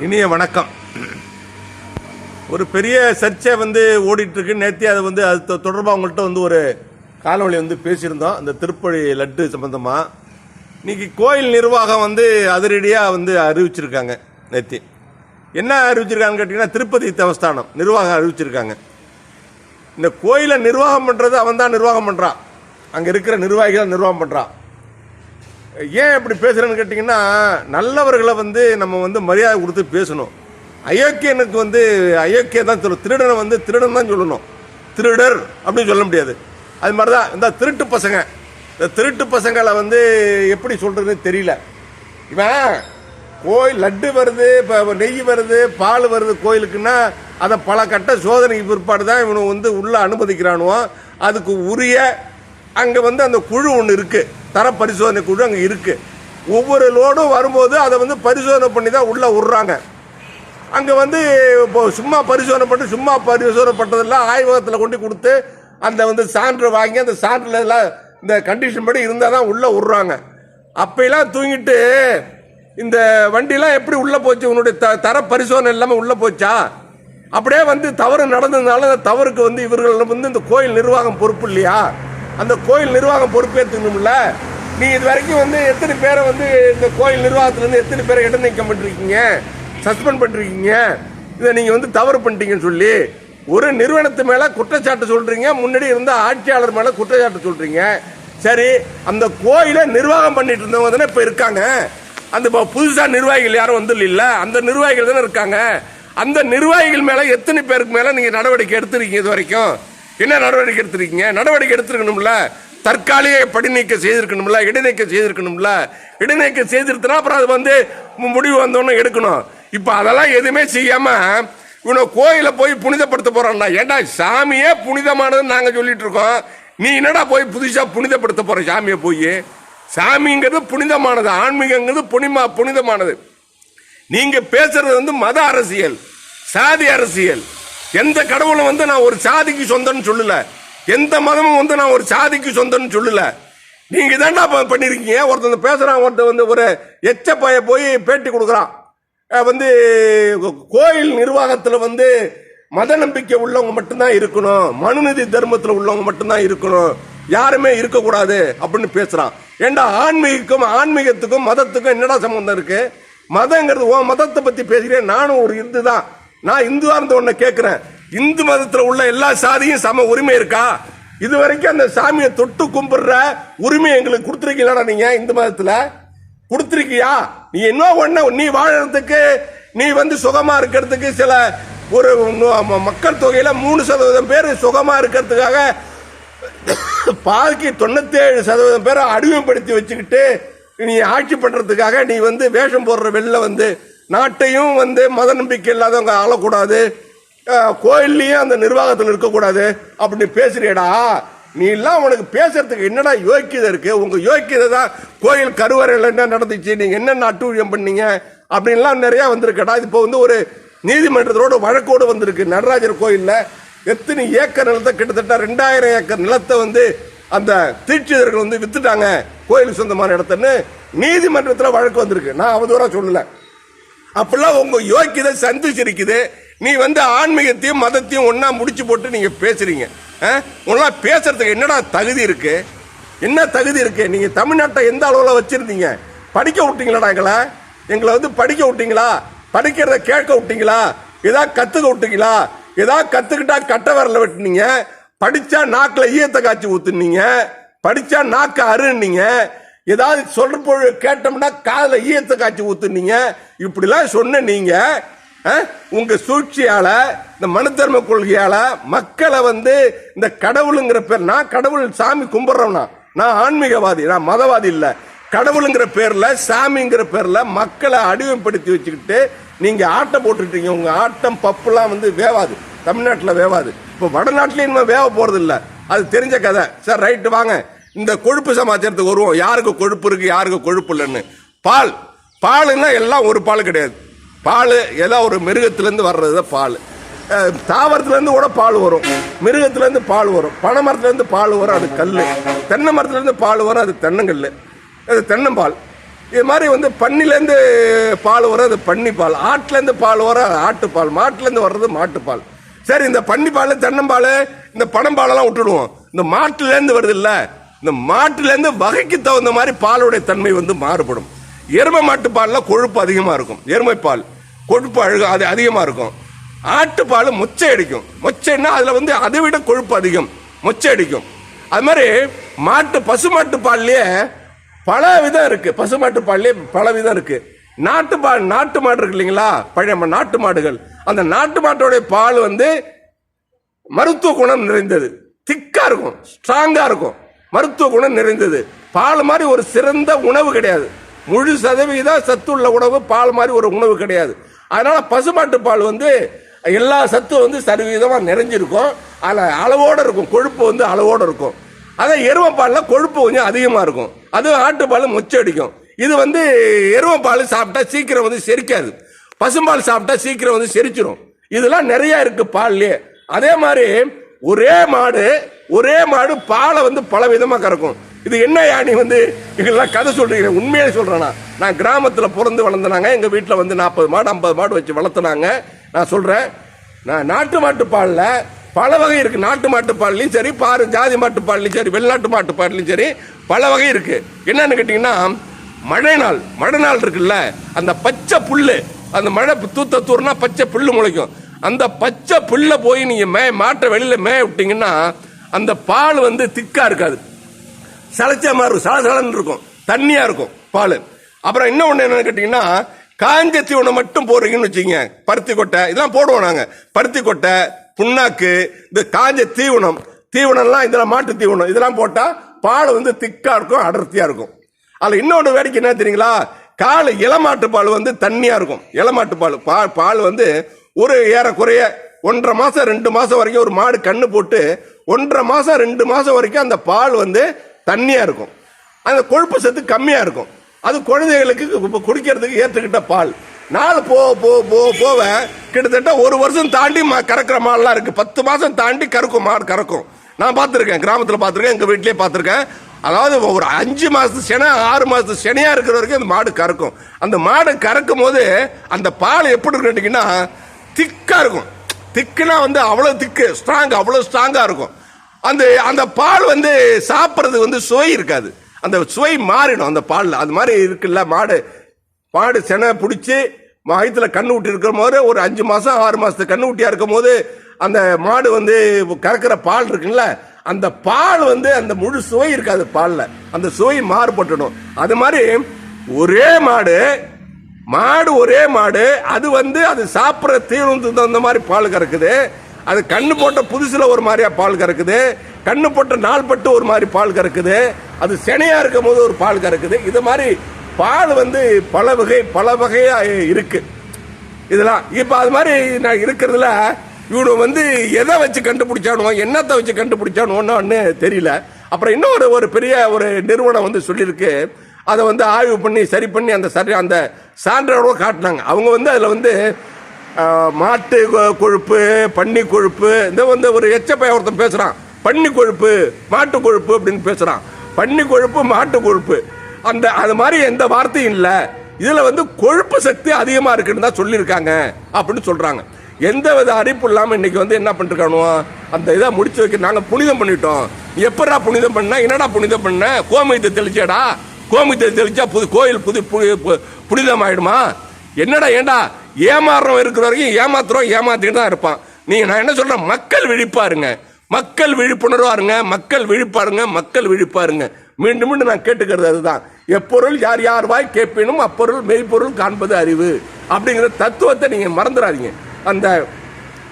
இனிய வணக்கம். ஒரு பெரிய சர்ச்சை வந்து ஓடிட்டு இருக்கு நேத்தி அது வந்து அது தொடர்பாக அவங்கள்ட்ட உங்கள்கிட்ட வந்து ஒரு காலவழி வந்து பேசியிருந்தோம். அந்த திருப்பழி லட்டு சம்பந்தமா. இன்னைக்கு கோயில் நிர்வாகம் வந்து அதிரடியாக வந்து அறிவிச்சிருக்காங்க நேத்தி. என்ன அறிவிச்சிருக்காங்கன்னு கேட்டிங்கன்னா திருப்பதி தேவஸ்தானம் நிர்வாகம் அறிவிச்சிருக்காங்க. இந்த கோயிலை நிர்வாகம் பண்ணுறது அவன் தான் நிர்வாகம் பண்ணுறான் அங்கே இருக்கிற நிர்வாகிகள் நிர்வாகம் பண்ணுறான் ஏன் இப்படி பேசுகிறேன்னு கேட்டிங்கன்னா நல்லவர்களை வந்து நம்ம வந்து மரியாதை கொடுத்து பேசணும். அயோக்கியனுக்கு வந்து அயோக்கிய தான் சொல்லணும் திருடனை வந்து திருடன் தான் சொல்லணும். திருடர் அப்படின்னு சொல்ல முடியாது. அது மாதிரி தான் இந்த திருட்டு பசங்க. இந்த திருட்டு பசங்களை வந்து எப்படி சொல்கிறதுன்னு தெரியல. இவன் கோயில் லட்டு வருது இப்போ நெய் வருது பால் வருது கோயிலுக்குன்னா அதை பல கட்ட சோதனைக்கு பிற்பாடு தான் இவனை வந்து உள்ளே அனுமதிக்கிறானுவோ. அதுக்கு உரிய அங்கே வந்து அந்த குழு ஒன்று இருக்குது தர பரிசோதனை குழு அங்கே இருக்குது ஒவ்வொரு லோடும் வரும்போது அதை வந்து பரிசோதனை பண்ணி தான் உள்ளே விட்றாங்க அங்கே வந்து இப்போ சும்மா பரிசோதனை பண்ணி சும்மா பரிசோதனை பண்ணுறதெல்லாம் ஆய்வகத்தில் கொண்டு கொடுத்து அந்த வந்து சான்று வாங்கி அந்த சான்றில் எல்லாம் இந்த கண்டிஷன் படி இருந்தால் தான் உள்ளே விட்றாங்க அப்பெல்லாம் தூங்கிட்டு இந்த வண்டிலாம் எப்படி உள்ளே போச்சு? உன்னுடைய த தர பரிசோதனை எல்லாமே உள்ளே போச்சா? அப்படியே வந்து தவறு நடந்ததுனால அந்த தவறுக்கு வந்து இவர்கள் வந்து இந்த கோயில் நிர்வாகம் பொறுப்பு இல்லையா? அந்த கோயில் நிர்வாகம் பொறுப்பேற்றுக்கணும்ல நீ இது வரைக்கும் வந்து எத்தனை பேரை வந்து இந்த கோயில் நிர்வாகத்துலேருந்து எத்தனை பேரை இடம் நீக்கம் பண்ணிருக்கீங்க? சஸ்பெண்ட் பண்ணிருக்கீங்க? இதை நீங்கள் வந்து தவறு பண்ணிட்டீங்கன்னு சொல்லி ஒரு நிறுவனத்து மேலே குற்றச்சாட்டு சொல்கிறீங்க முன்னாடி இருந்த ஆட்சியாளர் மேலே குற்றச்சாட்டு சொல்கிறீங்க சரி அந்த கோயிலை நிர்வாகம் பண்ணிட்டு இருந்தவங்க தானே இப்போ இருக்காங்க. அந்த இப்போ புதுசாக நிர்வாகிகள் யாரும் வந்து இல்ல. அந்த நிர்வாகிகள் தானே இருக்காங்க. அந்த நிர்வாகிகள் மேலே எத்தனை பேருக்கு மேலே நீங்கள் நடவடிக்கை எடுத்திருக்கீங்க இது வரைக்கும்? என்ன நடவடிக்கை எடுத்திருக்கீங்க? நடவடிக்கை எடுத்திருக்கணும்ல? தற்காலிக படிநீக்கம் செய்திருக்கணும்ல? இடைநீக்கம் செய்திருக்கணும்ல? இடைநீக்கம் செய்திருத்தனா அப்புறம் அது வந்து முடிவு வந்தோன்னு எடுக்கணும். இப்போ அதெல்லாம் எதுவுமே செய்யாம இவனை கோயிலை போய் புனிதப்படுத்த போறான்டா ஏன்டா சாமியே புனிதமானதுன்னு நாங்கள் சொல்லிட்டு இருக்கோம்? நீ என்னடா போய் புதுசாக புனிதப்படுத்த போற சாமியை போய்? சாமிங்கிறது புனிதமானது ஆன்மீகங்கிறது புனிமா புனிதமானது. நீங்க பேசுறது வந்து மத அரசியல் சாதி அரசியல். எந்த கடவுளும் வந்து நான் ஒரு சாதிக்கு சொந்தம்னு சொல்லல. எந்த மதமும் வந்து நான் ஒரு சாதிக்கு சொந்தம்னு சொல்லல. நீங்க தான்டா பண்ணிருக்கீங்க? ஒருத்தன் பேசுறான் ஒருத்தன் வந்து ஒரு எச்ச போய் பேட்டி கொடுக்குறான். வந்து கோயில் நிர்வாகத்தில் வந்து மத நம்பிக்கை உள்ளவங்க மட்டும்தான் இருக்கணும். மனுநீதி தர்மத்தில் உள்ளவங்க மட்டும்தான் இருக்கணும். யாருமே இருக்கக்கூடாது அப்படின்னு பேசுறான். ஏண்டா ஆன்மீகத்துக்கும் ஆன்மீகத்துக்கும் மதத்துக்கும் என்னடா சம்பந்தம் இருக்கு? மதங்கிறது உன் மதத்தை பத்தி பேசுகிறேன் நானும் ஒரு இந்து தான் நான் இந்துவா இருந்த உன்னை கேட்கிறேன் இந்து மதத்தில் உள்ள எல்லா சாதியும் சம உரிமை இருக்கா? இது வரைக்கும் அந்த சாமியை தொட்டு கும்பிடுற உரிமை எங்களுக்கு கொடுத்துருக்கீங்களா நீங்க இந்து மதத்தில்? கொடுத்துருக்கியா? நீ என்ன ஒண்ணு? நீ வாழறதுக்கு நீ வந்து சுகமா இருக்கிறதுக்கு சில ஒரு மக்கள் தொகையில மூணு சதவீதம் பேர் சுகமா இருக்கிறதுக்காக பாதிக்கு தொண்ணூத்தேழு சதவீதம் பேரை அடிமைப்படுத்தி வச்சுக்கிட்டு நீ ஆட்சி பண்றதுக்காக நீ வந்து வேஷம் போடுற வெளில வந்து நாட்டையும் வந்து மத நம்பிக்கை இல்லாதவங்க ஆளக்கூடாது. கோயில்லையும் அந்த நிர்வாகத்தில் இருக்கக்கூடாது அப்படின்னு பேசுறியடா. நீ எல்லாம் உனக்கு பேசுறதுக்கு என்னடா யோக்கியதை இருக்கு? உங்க யோக்கியதை தான் கோயில் கருவறையில் என்ன நடந்துச்சு? நீங்க என்னென்ன அட்டூழியம் பண்ணீங்க? அப்படின்லாம் நிறைய வந்திருக்கடா. இப்போ வந்து ஒரு நீதிமன்றத்தோட வழக்கோடு வந்திருக்கு. நடராஜர் கோயிலில் எத்தனை ஏக்கர் நிலத்தை கிட்டத்தட்ட ரெண்டாயிரம் ஏக்கர் நிலத்தை வந்து அந்த தீட்சிதர்கள் வந்து வித்துட்டாங்க கோயிலுக்கு சொந்தமான இடத்துன்னு நீதிமன்றத்தில் வழக்கு வந்திருக்கு. நான் அவதூறாக சொல்லலை. அப்பெல்லாம் உங்க யோக்கியதை சந்திச்சிருக்குது. நீ வந்து ஆன்மீகத்தையும் மதத்தையும் ஒன்னா முடிச்சு போட்டு நீங்க பேசுறீங்க. உங்களாம் பேசுறதுக்கு என்னடா தகுதி இருக்கு? என்ன தகுதி இருக்கு? நீங்க தமிழ்நாட்டை எந்த அளவுல வச்சிருந்தீங்க? படிக்க விட்டீங்களாடா எங்களை? எங்களை வந்து படிக்க விட்டீங்களா? படிக்கிறத கேட்க விட்டீங்களா? ஏதாவது கத்துக்க விட்டீங்களா? ஏதாவது கத்துக்கிட்டா கட்ட வரல வெட்டினீங்க? படிச்சா நாக்கில் ஈயத்தை காய்ச்சி ஊத்துனீங்க? படிச்சா நாக்க அருன்னீங்க ஏதாவது சொல்ற பொழுது கேட்டோம்னா காதில் ஈயத்தை காய்ச்சி ஊத்துனீங்க. இப்படிலாம் சொன்ன நீங்க உங்க சூழ்ச்சியால இந்த மனு தர்ம கொள்கையால மக்களை வந்து இந்த கடவுளுங்கிற பேர் நான் கடவுள் சாமி கும்பிட்றோம்னா நான் ஆன்மீகவாதி நான் மதவாதி இல்லை. கடவுளுங்கிற பேர்ல சாமிங்கிற பேர்ல மக்களை அடிமைப்படுத்தி வச்சுக்கிட்டு நீங்க ஆட்டம் போட்டுட்டீங்க உங்க ஆட்டம் பப்புலாம் வந்து வேவாது. தமிழ்நாட்டில் வேவாது. இப்போ வடநாட்டிலையும் வேவ போறது இல்லை அது தெரிஞ்ச கதை. சார் ரைட்டு வாங்க. இந்த கொழுப்பு சமாச்சாரத்துக்கு வருவோம். யாருக்கு கொழுப்பு இருக்கு யாருக்கு கொழுப்பு இல்லைன்னு. பால். பாலுன்னா எல்லாம் ஒரு பால் கிடையாது. பால் ஏதோ ஒரு மிருகத்துலேருந்து வர்றது தான் பால். தாவரத்துலேருந்து கூட பால் வரும். மிருகத்துலேருந்து பால் வரும். பனை மரத்துலேருந்து பால் வரும் அது கல் தென்னை மரத்துலேருந்து பால் வரும் அது தென்னங்கல் அது தென்னம்பால். இது மாதிரி வந்து பன்னிலேருந்து பால் வரும் அது பன்னி பால் ஆட்டுலேருந்து பால் வர ஆட்டுப்பால். மாட்டுலேருந்து வர்றது மாட்டுப்பால். சரி இந்த பன்னிப்பால் தென்னம்பால் இந்த பனம்பாலெல்லாம் விட்டுடுவோம். இந்த மாட்டுலேருந்து வருது இல்லை இந்த மாட்டுலேருந்து வகைக்கு தகுந்த மாதிரி பாலுடைய தன்மை வந்து மாறுபடும். எருமை மாட்டு பாலில் கொழுப்பு அதிகமாக இருக்கும். எருமை பால் கொழுப்பு அழுகும் அது அதிகமாக இருக்கும். ஆட்டுப்பால் மொச்சை அடிக்கும். மொச்சைன்னா அதில் வந்து அதை விட கொழுப்பு அதிகம். மொச்சை அடிக்கும். அது மாதிரி மாட்டு பசுமாட்டு பால்லையே பல விதம் இருக்குது பசுமாட்டு பால்லையே பல விதம் இருக்குது நாட்டு பால் நாட்டு மாடு இருக்கு இல்லைங்களா? பழைய ம- நாட்டு மாடுகள். அந்த நாட்டு மாட்டோடைய பால் வந்து மருத்துவ குணம் நிறைந்தது. திக்காக இருக்கும். ஸ்ட்ராங்காக இருக்கும். மருத்துவ குணம் நிறைந்தது. பால் மாதிரி ஒரு சிறந்த உணவு கிடையாது. முழு சதவீத சத்துள்ள உணவு பால் மாதிரி ஒரு உணவு கிடையாது. அதனால பசுமாட்டு பால் வந்து எல்லா சத்தும் வந்து சதவீதமாக நிறைஞ்சிருக்கும். அதில் அளவோட இருக்கும். கொழுப்பு வந்து அளவோட இருக்கும். அதே எருமைப்பாலில் கொழுப்பு கொஞ்சம் அதிகமாக இருக்கும். அது ஆட்டுப்பால் மொச்சை அடிக்கும் இது வந்து எருமை பால் சாப்பிட்டா சீக்கிரம் வந்து செரிக்காது. பசும்பால் சாப்பிட்டா சீக்கிரம் வந்து செரிச்சிடும் இதெல்லாம் நிறையா இருக்குது பால்லையே அதே மாதிரி ஒரே மாடு ஒரே மாடு பாலை வந்து பல விதமா கறக்கும். இது என்ன யானி வந்து இதெல்லாம் கதை சொல்றீங்க? உண்மையிலே சொல்றேனா? நான் கிராமத்தில் பிறந்து வளர்ந்தனாங்க எங்க வீட்டில் வந்து நாற்பது மாடு ஐம்பது மாடு வச்சு வளர்த்துனாங்க நான் சொல்றேன் நான் நாட்டு மாட்டு பாலில் பல வகை இருக்கு. நாட்டு மாட்டு பால்லையும் சரி பாரு ஜாதி மாட்டு பால்லையும் சரி வெளிநாட்டு மாட்டு பால்லையும் சரி பல வகை இருக்கு. என்னன்னு கேட்டீங்கன்னா மழை நாள் மழை நாள் இருக்குல்ல அந்த பச்சை புல்லு அந்த மழை தூத்த தூர்னா பச்சை புல்லு முளைக்கும். அந்த பச்சை புல்ல போய் நீங்க மே மாட்டை வெளியில மேய விட்டீங்கன்னா அந்த பால் வந்து திக்கா இருக்காது. சளைச்ச மாதிரி இருக்கும் சலசலன்னு இருக்கும். தண்ணியா இருக்கும் பால். அப்புறம் இன்னும் ஒன்று என்னன்னு கேட்டீங்கன்னா காஞ்ச தீவனம் மட்டும் போடுறீங்கன்னு வச்சுக்கோங்க. பருத்தி கொட்டை இதெல்லாம் போடுவோம் நாங்கள் பருத்தி கொட்டை புண்ணாக்கு இந்த காஞ்ச தீவனம். தீவனம்லாம் இதெல்லாம் மாட்டு தீவனம். இதெல்லாம் போட்டால் பால் வந்து திக்காக இருக்கும் அடர்த்தியாக இருக்கும். அதில் இன்னொன்று வேடிக்கை என்ன தெரியுங்களா? கால் இளமாட்டு பால் வந்து தண்ணியாக இருக்கும். இளமாட்டு பால் பால் பால் வந்து ஒரு ஏறக்குறைய ஒன்றரை மாதம் ரெண்டு மாதம் வரைக்கும் ஒரு மாடு கண்ணு போட்டு ஒன்றரை மாதம் ரெண்டு மாதம் வரைக்கும் அந்த பால் வந்து தண்ணியாக இருக்கும். அந்த கொழுப்பு சத்து கம்மியாக இருக்கும். அது குழந்தைகளுக்கு இப்போ குடிக்கிறதுக்கு ஏற்றுக்கிட்ட பால். நாள் போ போ போ போவ கிட்டத்தட்ட ஒரு வருஷம் தாண்டி மா- கறக்கிற மாடெலாம் இருக்குது பத்து மாதம் தாண்டி கறக்கும் மாடு கறக்கும். நான் பார்த்துருக்கேன் கிராமத்தில் பார்த்துருக்கேன் எங்கள் வீட்லேயே பார்த்துருக்கேன். அதாவது ஒரு அஞ்சு மாதத்து செனை ஆறு மாதத்து செனையாக இருக்கிற வரைக்கும் அந்த மாடு கறக்கும். அந்த மாடு கறக்கும் போது அந்த பால் எப்படி இருக்குன்னு கேட்டிங்கன்னா திக்காக இருக்கும். திக்குனா வந்து அவ்வளோ திக்கு ஸ்ட்ராங் அவ்வளோ ஸ்ட்ராங்காக இருக்கும். அந்த அந்த பால் வந்து சாப்பிட்றது வந்து சுவை இருக்காது. அந்த சுவை மாறிடும் அந்த பாலில். அது மாதிரி இருக்குல்ல மாடு மாடு செனை பிடிச்சி வயிற்றுல கண்ணு ஊட்டி இருக்கிற போது ஒரு அஞ்சு மாதம் ஆறு மாதத்துக்கு கண்ணு ஊட்டியாக இருக்கும் போது அந்த மாடு வந்து கறக்கிற பால் இருக்குல்ல அந்த பால் வந்து அந்த முழு சுவை இருக்காது பாலில். அந்த சுவை மாறுபட்டுடும். அது மாதிரி ஒரே மாடு மாடு ஒரே மாடு அது வந்து அது சாப்பிட்ற தீவனத்துக்கு தகுந்த மாதிரி பால் கறக்குது. அது கண்ணு போட்ட புதுசில் ஒரு மாதிரியா பால் கறக்குது. கண்ணு போட்ட நாள் பட்டு ஒரு மாதிரி பால் கறக்குது. அது செனையாக இருக்கும் போது ஒரு பால் கறக்குது. இது மாதிரி பால் வந்து பல வகை பல வகையாக இருக்குது இதெல்லாம் இப்போ அது மாதிரி நான் இருக்கிறதுல இவனு வந்து எதை வச்சு கண்டுபிடிச்சானோ என்னத்தை வச்சு கண்டுபிடிச்சானோன்னு தெரியல. அப்புறம் இன்னொரு ஒரு பெரிய ஒரு நிறுவனம் வந்து சொல்லியிருக்கு. அதை வந்து ஆய்வு பண்ணி சரி பண்ணி அந்த சரி அந்த சான்றோட காட்டினாங்க. அவங்க வந்து அதில் வந்து மாட்டு கொழுப்பு பன்னி கொழுப்பு இந்த வந்து ஒரு எச்சப்பைய ஒருத்தன் பேசுகிறான் பன்னி கொழுப்பு மாட்டு கொழுப்பு அப்படின்னு பேசுகிறான் பன்னி கொழுப்பு மாட்டு கொழுப்பு. அந்த அது மாதிரி எந்த வார்த்தையும் இல்லை. இதில் வந்து கொழுப்பு சக்தி அதிகமாக இருக்குன்னு தான் சொல்லியிருக்காங்க அப்படின்னு சொல்கிறாங்க எந்த வித அறிப்பு இல்லாமல் இன்றைக்கி வந்து என்ன பண்ணிருக்கானோ அந்த இதை முடிச்சு வைக்க நாங்கள் புனிதம் பண்ணிட்டோம். எப்படா புனிதம் பண்ண? என்னடா புனிதம் பண்ண? கோமியத்தை தெளிச்சேடா. கோமியத்தை தெளிச்சா புது கோயில் புது புனிதமாயிடுமா பு- என்னடா ஏண்டா ஏமாறுறோம் இருக்கிற வரைக்கும் ஏமாத்துறோம் ஏமாத்திட்டு தான் இருப்பான். நீங்கள் நான் என்ன சொல்கிறேன் மக்கள் விழிப்பாருங்க. மக்கள் விழிப்புணர்வாருங்க. மக்கள் விழிப்பாருங்க. மக்கள் விழிப்பாருங்க. மீண்டும் மீண்டும் நான் கேட்டுக்கிறது அதுதான். எப்பொருள் யார் யார் வாய் கேட்பினும் அப்பொருள் மெய்ப்பொருள் காண்பது அறிவு. அப்படிங்கிற தத்துவத்தை நீங்கள் மறந்துடாதீங்க. அந்த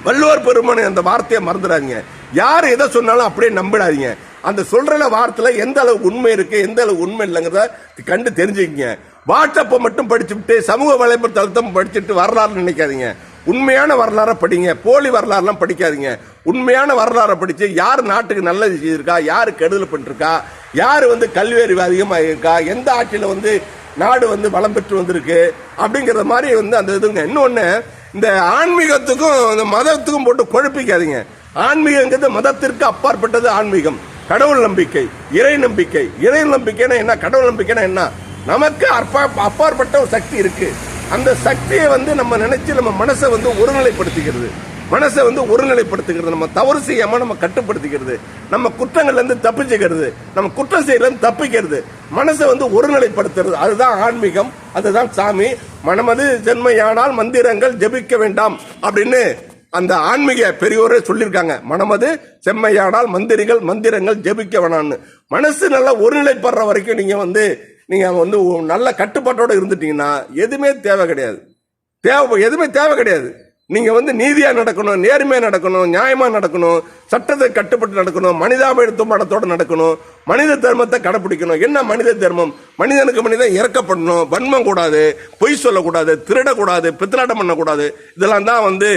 வள்ளுவர் பெருமனை அந்த வார்த்தையை மறந்துடாதீங்க. யார் எதை சொன்னாலும் அப்படியே நம்பிடாதீங்க. அந்த சொல்ற வார்த்தையில எந்த அளவு உண்மை இருக்கு எந்த அளவு உண்மை இல்லைங்கிறத கண்டு தெரிஞ்சுக்கங்க. வாட்ஸ்அப்பை மட்டும் படிச்சுட்டு சமூக வலைத்தளத்தை படிச்சுட்டு வரலாறு நினைக்காதீங்க. உண்மையான வரலாறை படிங்க. போலி வரலாறுலாம் படிக்காதீங்க. உண்மையான வரலாறை படிச்சு யார் நாட்டுக்கு நல்லது செய்திருக்கா யார் கெடுதல் பண்ணிருக்கா யார் வந்து கல்வி அறிவு அதிகமாக இருக்கா எந்த ஆட்சியில் வந்து நாடு வந்து வளம் பெற்று வந்திருக்கு அப்படிங்கிற மாதிரி வந்து அந்த இதுங்க. இன்னொன்று இந்த ஆன்மீகத்துக்கும் இந்த மதத்துக்கும் போட்டு குழப்பிக்காதீங்க. ஆன்மீகங்கிறது மதத்திற்கு அப்பாற்பட்டது ஆன்மீகம். கடவுள் நம்பிக்கை இறை நம்பிக்கை. இறை நம்பிக்கைனா என்ன? கடவுள் நம்பிக்கைனா என்ன? நமக்கு அப்பா அப்பாற்பட்ட ஒரு சக்தி இருக்கு. அந்த சக்தியை வந்து நம்ம நினைச்சு நம்ம மனசை வந்து ஒருநிலைப்படுத்திக்கிறது. மனசை வந்து ஒருநிலைப்படுத்துகிறது. நம்ம தவறு செய்யாம நம்ம கட்டுப்படுத்திக்கிறது. நம்ம குற்றங்கள்லேருந்து தப்பிச்சுக்கிறது. நம்ம குற்றம் செய்யல தப்பிக்கிறது. மனசை வந்து ஒருநிலைப்படுத்துறது. அதுதான் ஆன்மீகம். அதுதான் சாமி. மனமது ஜென்மையானால் மந்திரங்கள் ஜெபிக்க வேண்டாம் அப்படின்னு அந்த ஆன்மீக பெரியோரே சொல்லியிருக்காங்க மனமது செம்மையானால் மந்திரிகள் மந்திரங்கள் ஜெபிக்க வேணாம்னு. மனசு நல்லா ஒருநிலைப்படுற வரைக்கும் நீங்க வந்து நீங்க வந்து நல்ல கட்டுப்பாட்டோட இருந்துட்டீங்கன்னா எதுவுமே தேவை கிடையாது. தேவை எதுவுமே தேவை கிடையாது. நீங்க வந்து நீதியா நடக்கணும் நேர்மையா நடக்கணும் நியாயமா நடக்கணும் சட்டத்தை கட்டுப்பட்டு நடக்கணும் மனிதாபிடுத்த மனத்தோட நடக்கணும் மனித தர்மத்தை கடைப்பிடிக்கணும். என்ன மனித தர்மம்? மனிதனுக்கு மனிதன் இறக்கப்படணும் வன்மம் கூடாது பொய் சொல்லக்கூடாது திருடக்கூடாது பித்தலாட்டம் பண்ணக்கூடாது. இதெல்லாம் தான் வந்து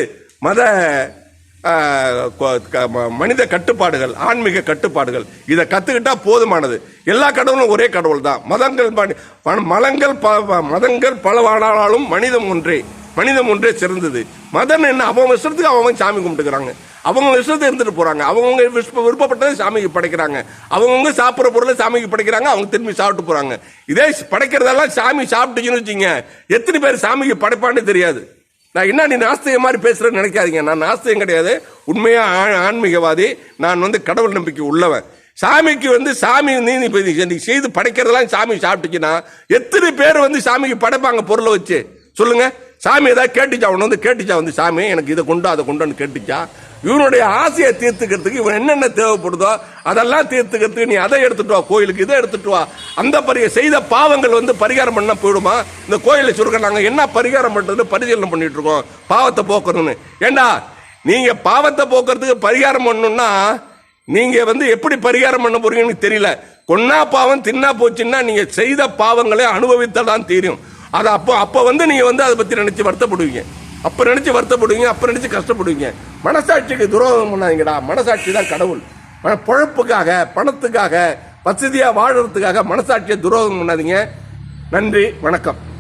மத மனித கட்டுப்பாடுகள் ஆன்மீக கட்டுப்பாடுகள் இதை கற்றுக்கிட்டா போதுமானது. எல்லா கடவுளும் ஒரே கடவுள் தான் மதங்கள் ப- மலங்கள் ப- மதங்கள் பலவானாலும் மனிதம் ஒன்றே மனிதம் ஒன்றே சிறந்தது. மதம் என்ன அவங்க இஷ்டத்துக்கு அவங்க சாமி கும்பிட்டுக்கிறாங்க. அவங்க இஷ்டத்தை இருந்துட்டு போறாங்க. அவங்கவுங்க விருப்ப- விருப்பப்பட்டதை சாமிக்கு படைக்கிறாங்க. அவங்கவுங்க சாப்பிட்ற பொருளை சாமிக்கு படைக்கிறாங்க. அவங்க திரும்பி சாப்பிட்டு போறாங்க. இதே படைக்கிறதெல்லாம் சாமி சாப்பிட்டுச்சுன்னு வச்சுங்க எத்தனை பேர் சாமிக்கு படைப்பான்னு தெரியாது. நான் என்ன நீ நாஸ்திகம் மாதிரி பேசுறேன்னு நினைக்காதீங்க. நான் நாஸ்திகம் கிடையாது. உண்மையா ஆ- ஆன்மீகவாதி. நான் வந்து கடவுள் நம்பிக்கை உள்ளவன். சாமிக்கு வந்து சாமி நீ நீ நீ செய்து படைக்கிறதெல்லாம் சாமி சாப்பிட்டுச்சுன்னா எத்தனை பேர் வந்து சாமிக்கு படைப்பாங்க பொருளை வச்சு? சொல்லுங்க. சாமி ஏதாவது கேட்டுச்சா? அவன் வந்து கேட்டுச்சா வந்து சாமி? எனக்கு இதை கொண்டு அதை கொண்டுன்னு கேட்டுச்சா? இவனுடைய ஆசையை தீர்த்துக்கிறதுக்கு இவன் என்னென்ன தேவைப்படுதோ அதெல்லாம் தீர்த்துக்கிறதுக்கு நீ அதை எடுத்துட்டு வா கோயிலுக்கு இதை எடுத்துட்டு வா. அந்த பரிய செய்த பாவங்கள் வந்து பரிகாரம் பண்ண போயிடுமா? இந்த கோயிலை சுருக்க நாங்கள் என்ன பரிகாரம் பண்ணுறது பரிசீலனை பண்ணிட்டு இருக்கோம். பாவத்தை போக்கணும்னு. ஏண்டா நீங்க பாவத்தை போக்குறதுக்கு பரிகாரம் பண்ணணும்னா நீங்க வந்து எப்படி பரிகாரம் பண்ண போறீங்கன்னு தெரியல. கொன்னா பாவம் தின்னா போச்சுன்னா நீங்க செய்த பாவங்களை அனுபவித்தால் தெரியும் அது அப்போ அப்போ வந்து நீங்க வந்து அதை பத்தி நினைச்சு வருத்தப்படுவீங்க. அப்போ நினச்சி வருத்தப்படுவீங்க அப்போ நினச்சி கஷ்டப்படுவீங்க. மனசாட்சிக்கு துரோகம் பண்ணாதீங்கடா. மனசாட்சி தான் கடவுள். மன- பொழப்புக்காக பணத்துக்காக வசதியாக வாழறதுக்காக மனசாட்சியை துரோகம் பண்ணாதீங்க. நன்றி வணக்கம்.